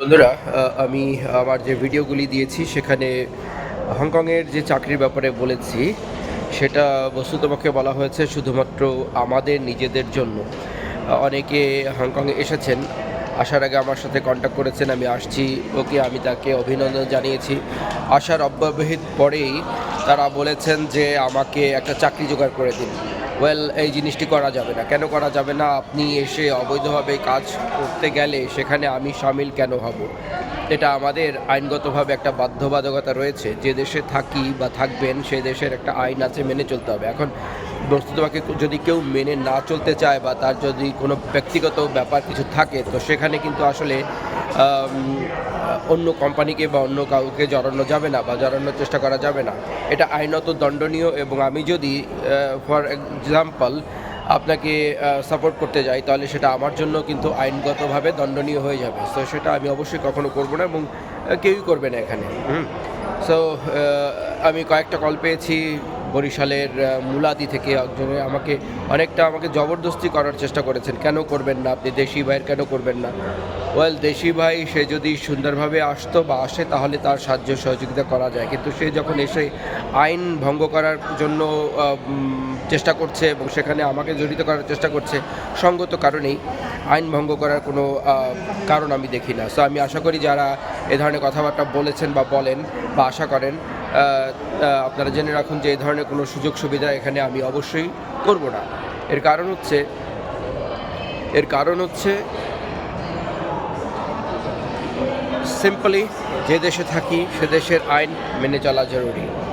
বন্ধুরা আমি আমার যে ভিডিওগুলি দিয়েছি, সেখানে হংকংয়ের যে চাকরির ব্যাপারে বলেছি, সেটা বস্তুতপক্ষে বলা হয়েছে শুধুমাত্র আমাদের নিজেদের জন্য। অনেকে হংকংয়ে এসেছেন, আসার আগে আমার সাথে কন্ট্যাক্ট করেছেন, আমি আসছি, ওকে আমি তাকে অভিনন্দন জানিয়েছি। আসার অব্যবহিত পরেই তারা বলেছেন যে আমাকে একটা চাকরি জোগাড় করে দিন। ওয়েল এই জিনিসটি করা যাবে না। কেন করা যাবে না? আপনি এসে অবৈধভাবে কাজ করতে গেলে সেখানে আমি সামিল কেন হব? এটা আমাদের আইনগতভাবে একটা বাধ্যবাধকতা রয়েছে। যে দেশে থাকি বা থাকবেন, সে দেশের একটা আইন আছে মেনে চলতে হবে। এখন বস্তুতভাবে যদি কেউ মেনে না চলতে চায় বা তার যদি কোনো ব্যক্তিগত ব্যাপার কিছু থাকে, তো সেখানে কিন্তু আসলে অন্য কোম্পানিকে বা অন্য কাউকে জড়ানো যাবে না বা জড়ানোর চেষ্টা করা যাবে না। এটা আইনত দণ্ডনীয় এবং আমি যদি ফর এক্সাম্পল আপনাকে সাপোর্ট করতে যাই, তাহলে সেটা আমার জন্য কিন্তু আইনগতভাবে দণ্ডনীয় হয়ে যাবে। তো সেটা আমি অবশ্যই কখনো করব না এবং কেউই করবে না এখানে। সো আমি কয়েকটা কল পেয়েছি বরিশালের মুলাদি থেকে একজনে আমাকে অনেকটা আমাকে জবরদস্তি করার চেষ্টা করেছেন। কেন করবেন না? আপনি দেশি ভাইয়ের কেন করবেন না? ওয়েল, দেশি ভাই সে যদি সুন্দরভাবে আসতো বা আসে তাহলে তার সাহায্য সহযোগিতা করা যায়। কিন্তু সে যখন এসে আইন ভঙ্গ করার জন্য চেষ্টা করছে এবং সেখানে আমাকে জড়িত করার চেষ্টা করছে, সঙ্গত কারণেই আইন ভঙ্গ করার কোনো কারণ আমি দেখি না। সো আমি আশা করি যারা এ ধরনের কথাবার্তা বলেছেন বা বলেন বা আশা করেন আপনারা জেনে রাখুন যে এই ধরনের কোনো সুযোগ সুবিধা এখানে আমি অবশ্যই করব না। এর কারণ হচ্ছে, এর কারণ হচ্ছে সিম্পলি যে দেশে থাকি, সে দেশের আইন মেনে চলা জরুরি।